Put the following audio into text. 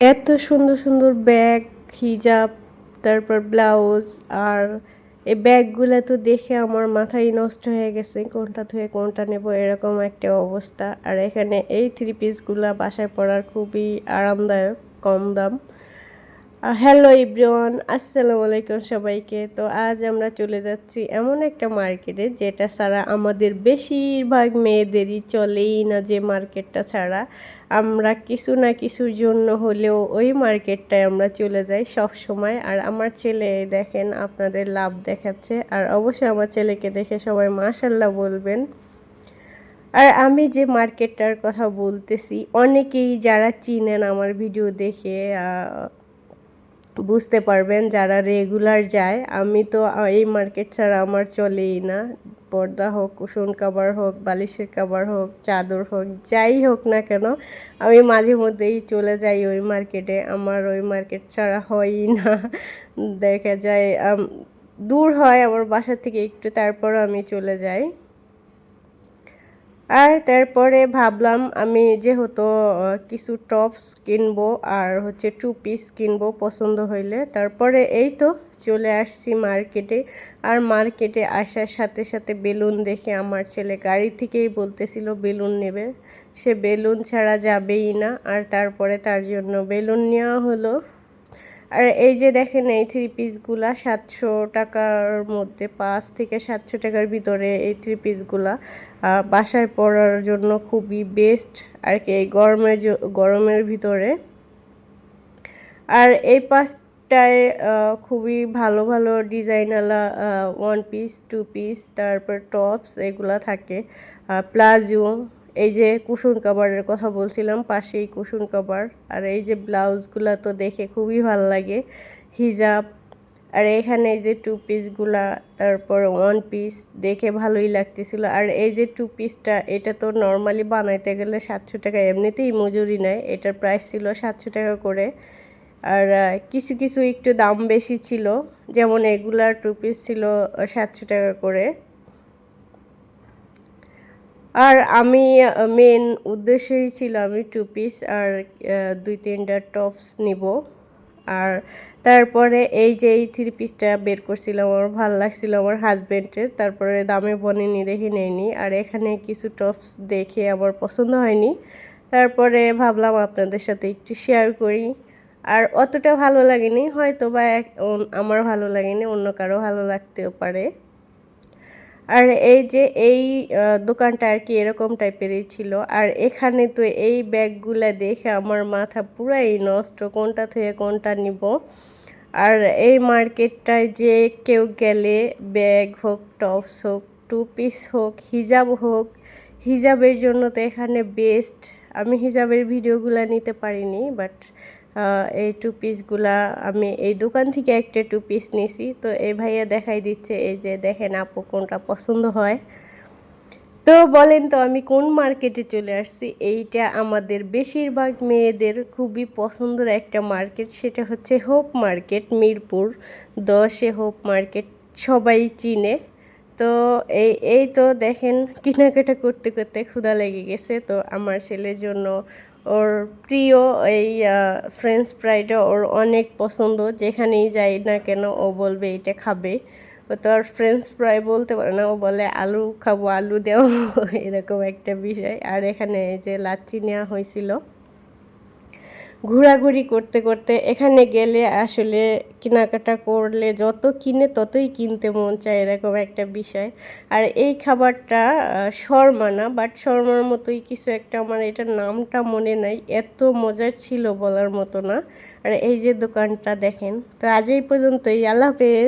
এত সুন্দর সুন্দর ব্যাগ, হিজাব, তারপর ব্লাউজ, আর এই ব্যাগগুলো তো দেখে আমার মাথায় নষ্ট হয়ে গেছে, কোনটা থেকে কোনটা নেব এরকম একটা অবস্থা। আর এখানে এই থ্রি পিসগুলো বাসায় পড়ার খুবই আরামদায়ক, কম দাম। হ্যালো ইব্রিওয়ান আসসালামু আলাইকুম সবাইকে। তো আজ আমরা চলে যাচ্ছি এমন একটা মার্কেটে যেটা ছাড়া আমাদের বেশিরভাগ মেয়েদেরই চলেই না যে মার্কেটটা ছাড়া। আমরা কিছু না কিছুর জন্য হলেও ওই মার্কেটটায় আমরা চলে যাই সব সময়। আর আমার ছেলে, দেখেন, আপনাদের লাভ দেখাচ্ছে। আর অবশ্যই আমার ছেলেকে দেখে সবাই মাশাল্লাহ বলবেন। আর আমি যে মার্কেটটার কথা বলতেছি, অনেকেই যারা চিনেন আমার ভিডিও দেখে বুঝতে পারবেন, যারা রেগুলার যায়, আমি তো এই মার্কেট ছাড়া আমার চলেই না। পর্দা হোক কুশন কাবার হোক, বালিশের কাবার হোক, চাদর হোক, যাই হোক না কেন, আমি মাঝে মধ্যেই চলে যাই ওই মার্কেটে আমার ওই মার্কেট ছাড়া হয়ই না। দেখা যায় দূর হয় আমার বাসা থেকে একটু, তারপরও আমি চলে যাই। আর তারপরে ভাবলাম আমি যেহেতু কিছু টপস কিনবো আর হচ্ছে টু পিস কিনবো পছন্দ হইলে, তারপরে এই তো চলে আসছি মার্কেটে আর মার্কেটে আসার সাথে সাথে বেলুন দেখে আমার ছেলে গাড়ি থেকেই বলতেছিল, বেলুন নেবে। সে বেলুন ছাড়া যাবেই না। আর তারপরে তার জন্য বেলুন নেওয়া হলো। আর এই যে দেখেন, এই থ্রি পিসগুলা সাতশো টাকার মধ্যে, পাঁচ থেকে সাতশো টাকার ভিতরে এই থ্রি পিসগুলা বাসায় পরার জন্য খুবই বেস্ট আর কি, এই গরমের গরমের ভিতরে। আর এই পাঁচটায় খুবই ভালো ভালো ডিজাইনওয়ালা ওয়ান পিস টু পিস তারপর টপস এগুলা থাকে প্লাজো এই যে কুশন কাবারের কথা বলছিলাম, পাশেই কুশন কাবার আর এই যে ব্লাউজগুলো তো দেখে খুবই ভালো লাগে। হিজাব। আর এখানে যে টু পিসগুলা তারপর ওয়ান পিস দেখে ভালোই লাগতেছিল। আর এই যে টু পিসটা এটা তো নর্মালি বানাইতে গেলে সাতশো টাকা, এমনিতেই মজুরি নেয়। এটার প্রাইস ছিল সাতশো টাকা করে। আর কিছু কিছু একটু দাম বেশি ছিল। যেমন এগুলার টু পিস ছিল সাতশো টাকা করে। আর আমি মেন উদ্দেশ্যই ছিল আমি টু পিস আর দুই তিনটা টপস নিব। আর তারপরে এই যে এই থ্রি পিসটা বের করছিলাম, আমার ভালো লাগছিল আমার হাজব্যান্ডের তারপরে দামে বনে নি দেখে নেয়নি আর এখানে কিছু টপস দেখে আমার পছন্দ হয়নি। তারপরে ভাবলাম আপনাদের সাথে একটু শেয়ার করি। আর অতটা ভালো লাগেনি হয়তো বা আমার ভালো লাগেনি, অন্য কারও ভালো লাগতেও পারে। আর এই যে এই দোকানটা আর কি এরকম টাইপেরই ছিল। আর এখানে তো এই ব্যাগগুলা দেখে আমার মাথা পুরাই নষ্ট, কোনটা থেকে কোনটা নিব। আর এই মার্কেটটায় যে কেউ গেলে ব্যাগ হোক, টপস হোক, টু পিস হোক, হিজাব হোক, হিজাবের জন্য তো এখানে বেস্ট আমি হিজাবের ভিডিওগুলো নিতে পারিনি বাট এই টু পিসগুলা আমি এই দোকান থেকে একটা টু পিস নিছি। তো এই ভাইয়া দেখাই দিচ্ছে, এই যে দেখেন আপু কোনটা পছন্দ হয়। তো বলেন তো আমি কোন মার্কেটে চলে আসছি? এইটা আমাদের বেশিরভাগ মেয়েদের খুবই পছন্দের একটা মার্কেট সেটা হচ্ছে হোপ মার্কেট মিরপুর। দশে হোপ মার্কেট সবাই চিনে। তো এই এই তো দেখেন, কেনাকাটা করতে করতে ক্ষুধা লেগে গেছে। তো আমার ছেলের জন্য ওর প্রিয় এই ফ্রেঞ্চ ফ্রাইটা ওর অনেক পছন্দ। যেখানেই যাই না কেন ও বলবে এটা খাবে। ও তো আর ফ্রেঞ্চ ফ্রাই বলতে পারে না। ও বলে, আলু খাব, আলু দেও এরকম একটা বিষয়। আর এখানে যে লাচ্ছি নেওয়া হয়েছিল। ঘোরাঘুরি করতে করতে এখানে গেলে আসলে কেনাকাটা করলে যত কিনে ততই কিনতে মন চায় এরকম একটা বিষয়। আর এই খাবারটা শর্মা না বাট শর্মার মতোই কিছু একটা আমার এটার নামটা মনে নাই, এত মজার ছিল বলার মতো না। আর এই যে দোকানটা দেখেন, তো আজ এই পর্যন্তই, আল্লাহ হাফেজ।